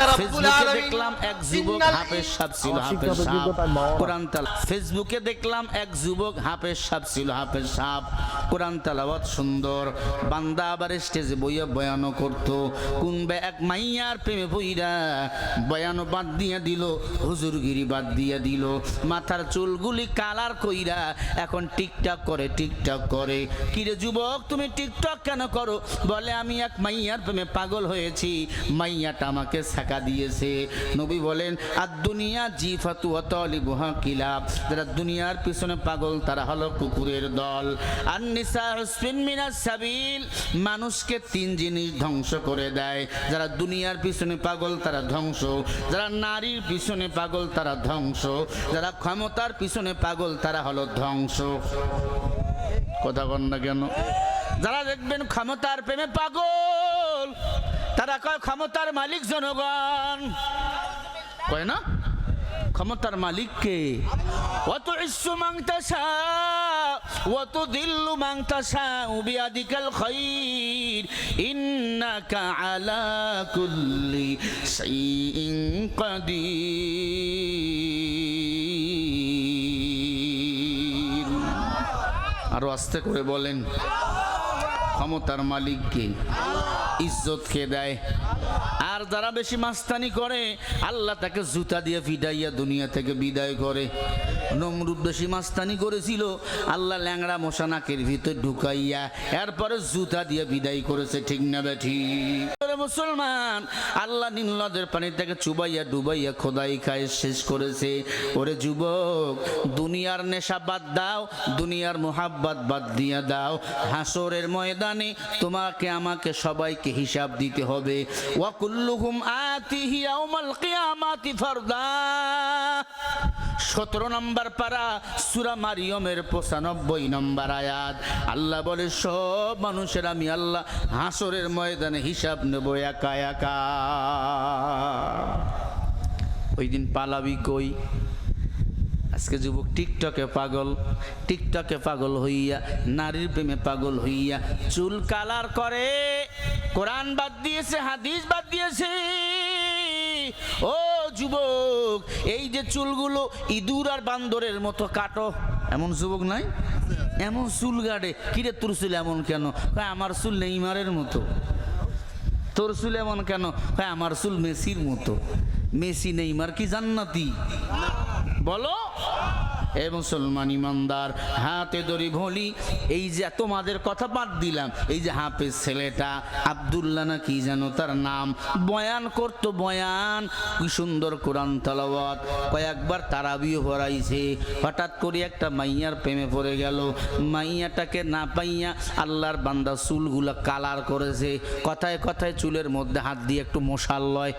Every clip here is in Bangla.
ফেসবুকে দেখলাম এক যুবক হাফেজ সাহেব ছিল হাফেজ সাহেব। কোরআন তালা ফেসবুকে দেখলাম এক যুবক হাফেজ সাহেব ছিল হাফেজ সাহেব। কোরআন তালাওয়াত সুন্দর। বান্দা আবার স্টেজে বইয়া বয়ানও করতো। কুনবে এক মাইয়ার প্রেমে বইরা বয়ানও বাদ দিয়া দিল হুজুরগিরি বাদ দিয়া দিল। মাথার চুলগুলি কালার কইরা এখন টিকটক করে টিকটক করে। কিরে যুবক তুমি টিকটক কেন করো? বলে আমি এক মাইয়ার প্রেমে পাগল হয়েছি। মাইয়াটা আমাকে ছাকা দিয়েছে। নবী বলেন আর দুনিয়া জিফাতু অতলিবুহা কিলাব। যারা দুনিয়ার পিছনে পাগল, তারা হলো কুকুরের দল। আর নিসা সাবিল, মানুষকে তিন জিনিস ধ্বংস করে দেয়। যারা দুনিয়ার পিছনে পাগল, তারা ধ্বংস। যারা নারীর পিছনে পাগল, তারা ধ্বংস। যারা ক্ষমতার পিছনে পাগল, তারা হলো ধ্বংস। কথা বল না কেন? যারা দেখবেন ক্ষমতার প্রেমে পাগল তারা কয়, ক্ষমতার মালিক জনগণ। কয় না? ক্ষমতার মালিককে অত ইস্যু মাংতাসা অত দিল্লু মাংতাসা বিয়াদিকাল খৈর। ইন্নাকা আলা কুল্লি শাইইন কাদির। আরও আস্তে করে বলেন, ক্ষমতার মালিককে ইজ্জত কে দেয়। আর যারা বেশি মাস্তানি করে, আল্লাহ তাকে জুতা দিয়ে ফিডাইয়া দুনিয়া থেকে বিদায় করে। নমরুদ বেশি মাস্তানি করেছিল, আল্লাহ ল্যাংড়া মশা নাকের ভিতর ঢুকাইয়া এরপরে জুতা দিয়ে বিদায় করেছে, ঠিক না বেঠি? মুসলমান, আল্লাহ নীলনদের পানি থেকে চুবাইয়া ডুবাইয়া খোদাই খায় শেষ করেছে। ওরে যুবক, দুনিয়ার নেশা বাদ দাও, দুনিয়ার মোহাব্বত বাদ দিয়া দাও। হাসরের ময়দানে তোমাকে, আমাকে সবাইকে হিসাব দিতে হবে। ওয়াকুল্লুহুম আতিহি ইয়াউমাল কিয়ামাতি ফারদা। সতেরো নম্বর পারা, সুরা মারিয়মের পঁচানব্বই নম্বর আয়াত। আল্লাহ বলে, সব মানুষের আমি আল্লাহ হাসরের ময়দানে হিসাব নেব একা একা। ওই দিন পালাবি কই? আজকে যুবক টিকটকে পাগল টিকটকে পাগল হইয়া, নারীর প্রেমে পাগল হইয়া, চুল কালার করে, কোরআন বাদ দিয়েছে, হাদিস বাদ দিয়েছে। ও যুবক, এই যে চুলগুলো ইঁদুর আর বান্দরের মতো কাটো, এমন যুবক নাই? এমন চুল গাড়ে, কিরে তোর চুল এমন কেন? আমার চুল নেইমারের মতো। তোর চুল এমন কেন? আমার চুল মেসির মতো। মেসি, নেইমার কি জান্নাতি? বলো। এ মুসলমান ইমানদার, হাতে দড়ি ভলি, এই যে তোমাদের কথা বাদ দিলাম, এই যে হাফেজ ছেলেটা, আবদুল্লাহ না কি জানো তার নাম, বয়ান করতো, বয়ান, কি সুন্দর কোরআন তালাওয়াত, কয়েকবার তারাবিও ভরাইছে হঠাৎ করে একটা মাইয়ার প্রেমে পড়ে গেল, মাইয়াটাকে না পাইয়া আল্লাহর বান্দা চুলগুলা কালার করেছে, কথায় কথায় চুলের মধ্যে হাত দিয়ে একটু মশাল লয়।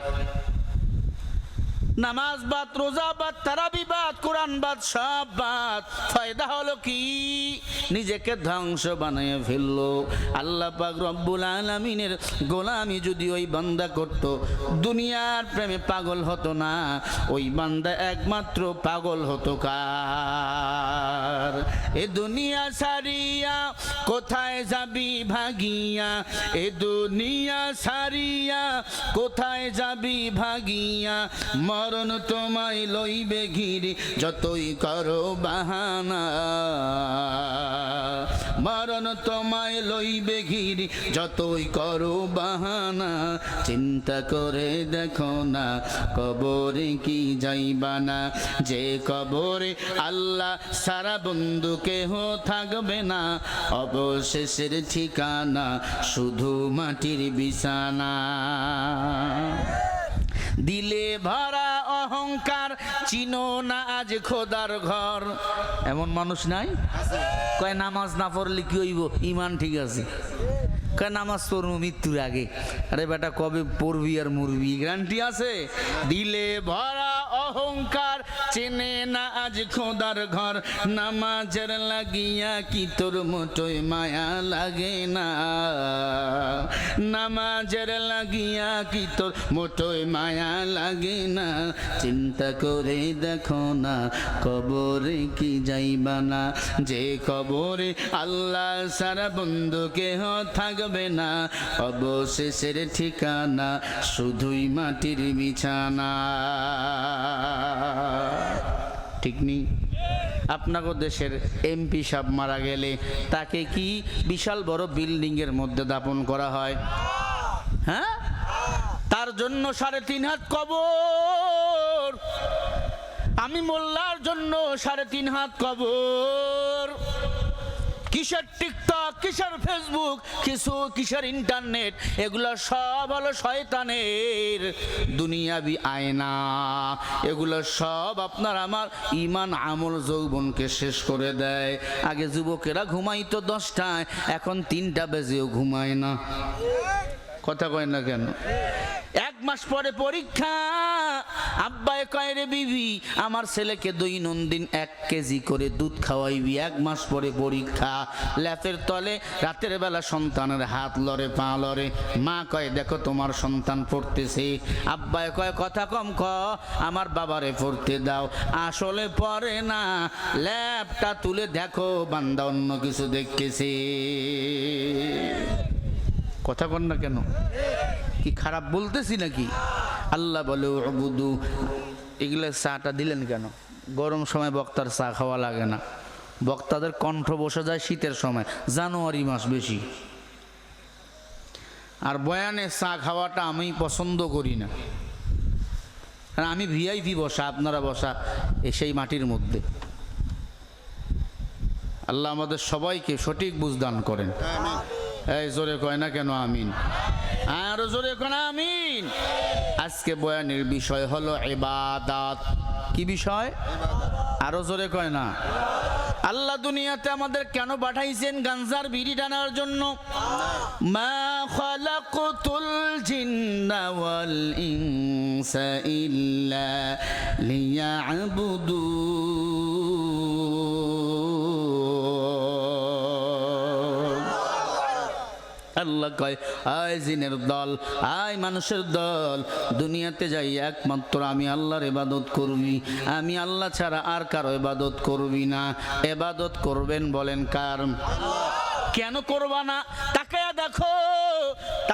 নামাজ বাদ, রোজা বাদ, তারাবি বাদ, কোরআন বাদ, সব বাদ। ফায়দা হলো কি? নিজেকে ধ্বংস বানিয়ে ফেলল। আল্লাহ পাক রব্বুল আলামিনের গোলামি যদি ওই বান্দা করত, দুনিয়ার প্রেমে পাগল হতো না, ওই বান্দা একমাত্র পাগল হতো কার? এ দুনিয়া সারিয়া কোথায় যাবি ভাগিয়া? এ দুনিয়া সারিয়া কোথায় যাবি ভাগিয়া? মরণ তোমায় লইবে ঘিরে, যতই করো বাহানা। মরণ তোমায় লইবে ঘিরে, যতই করো বাহানা। চিন্তা করে দেখো না, কবরে কি যাইবা না। যে কবরে আল্লাহ সারা বন্ধু কেহ থাকবে না, অবশেষের ঠিকানা শুধু মাটির বিছানা। দিলে ভরা চিনো না আজ খোদার ঘর। এমন মানুষ নাই? কয়, নামাজ না পড়লে কি হইব? ইমান ঠিক আছে। কয়, নামাজ পড়ব মৃত্যুর আগে। আরে বেটা, কবে পড়বি আর মরবি? গ্যারান্টি আছে? দিলে ভরা অহংকার চেনে না আজ খোদার ঘর। নামাজের লাগিয়া কি তোর মোটই মায়া লাগে না? নামাজের লাগিয়া কি তোর মোটই মায়া লাগে না? চিন্তা করে দেখো না, কবরে কি যাইবা না? যে কবরে আল্লাহ সারা বন্ধু কেহ থাকবে না, অবশেষের ঠিকানা শুধুই মাটির বিছানা। ঠিক নেই। আপনাকে দেশের এমপি সাহেব মারা গেলে তাকে কি বিশাল বড় বিল্ডিং এর মধ্যে দাপন করা হয়? হ্যাঁ? তার জন্য সাড়ে তিন হাত কবর। আমি মোল্লার জন্য সাড়ে তিন হাত কবর। কিসের টিকটক, কিসের ফেসবুক, কিছু কিসের ইন্টারনেট, এগুলো সব হলো শয়তানের দুনিয়াবি আয়না। এগুলো সব আপনার আমার ইমান আমল যৌবনকে শেষ করে দেয়। আগে যুবকেরা ঘুমাইতো দশটায়, এখন তিনটা বেজেও ঘুমায় না। কথা কয় না কেন? এক মাস পরে পরীক্ষা আব্বাই কয় রে বিবি, আমার ছেলেকে দৈনন্দিন এক কেজি করে দুধ খাওয়াইবি, এক মাস পরে পরীক্ষা। ল্যাপের তলে রাতের বেলা সন্তানের হাত লড়ে, পা লড়ে। মা কয়, দেখো, তোমার সন্তান পড়তেছে। আব্বায় কয়, কথা কম ক, আমার বাবারে পড়তে দাও। আসলে পরে না, ল্যাপটা তুলে দেখো, বান্দা অন্য কিছু দেখতেছে। কথা কন না কেন? কি খারাপ বলতেছি নাকি? আল্লাহ বলে অবুদু এগুলো চাটা দিলেন কেন? গরম সময় বক্তার চা খাওয়া লাগে না। বক্তাদের কণ্ঠ বসে যায় শীতের সময় জানুয়ারি মাস বেশি। আর বয়ানে চা খাওয়াটা আমি পছন্দ করি না। আর আমি ভিআইপি বসা আপনারা বসা সেই মাটির মধ্যে। আল্লাহ আমাদের সবাইকে সঠিক বুঝদান করেন। এই জোরে কয় না কেন আমিন? আরও জোরে কয় না আমিন। আজকে বয়ানের বিষয় হলো এবাদাত কি বিষয়? আরও জোরে কয় না। আল্লাহ দুনিয়াতে আমাদের কেন পাঠাইছেন গাঞ্জার বিড়ি টানার জন্য? মা খালাকতুল জিন্না আল্লাহ কয়, আয় জিনের দল, আয় মানুষের দল, দুনিয়াতে যাই একমাত্র আমি আল্লাহর এবাদত করবি আমি আল্লাহ ছাড়া আর কারও এবাদত করবি না। এবাদত করবেন বলেন কার? কেন করবা না? তাকায়া দেখো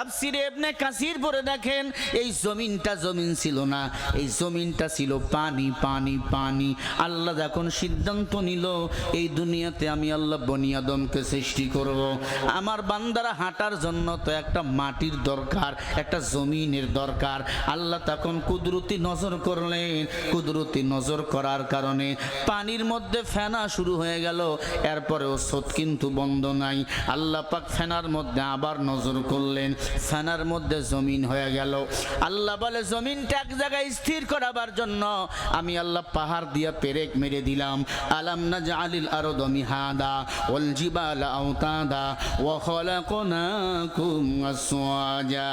তাফসিরে ইবনে কাসির পরে দেখেন, এই জমিনটা জমিন ছিল না। এই জমিনটা ছিল পানি পানি পানি। আল্লাহ যখন সিদ্ধান্ত নিল, এই দুনিয়াতে আমি আল্লাহ বনি আদমকে সৃষ্টি করব। আমার বান্দারা হাঁটার জন্য তো একটা মাটির দরকার, একটা জমিনের দরকার। আল্লাহ তখন কুদরতি নজর করলেন। কুদরতি নজর করার কারণে পানির মধ্যে ফেনা শুরু হয়ে গেল। এরপরেও স্রোত কিন্তু বন্ধ নাই। আল্লাহ পাক ফেনার মধ্যে আবার নজর করলেন। ফেনার মধ্যে জমিন হয়ে গেল। আল্লাহ বলে, জমিনটা এক জায়গায় স্থির করাবার জন্য আমি আল্লাহ পাহাড় দিয়ে পেরেক মেরে দিলাম। আলাম না জালিল আরও দমি হাদা ওল জিবাল আওতাদা ও খলাকুনাকুম আসওয়াজা।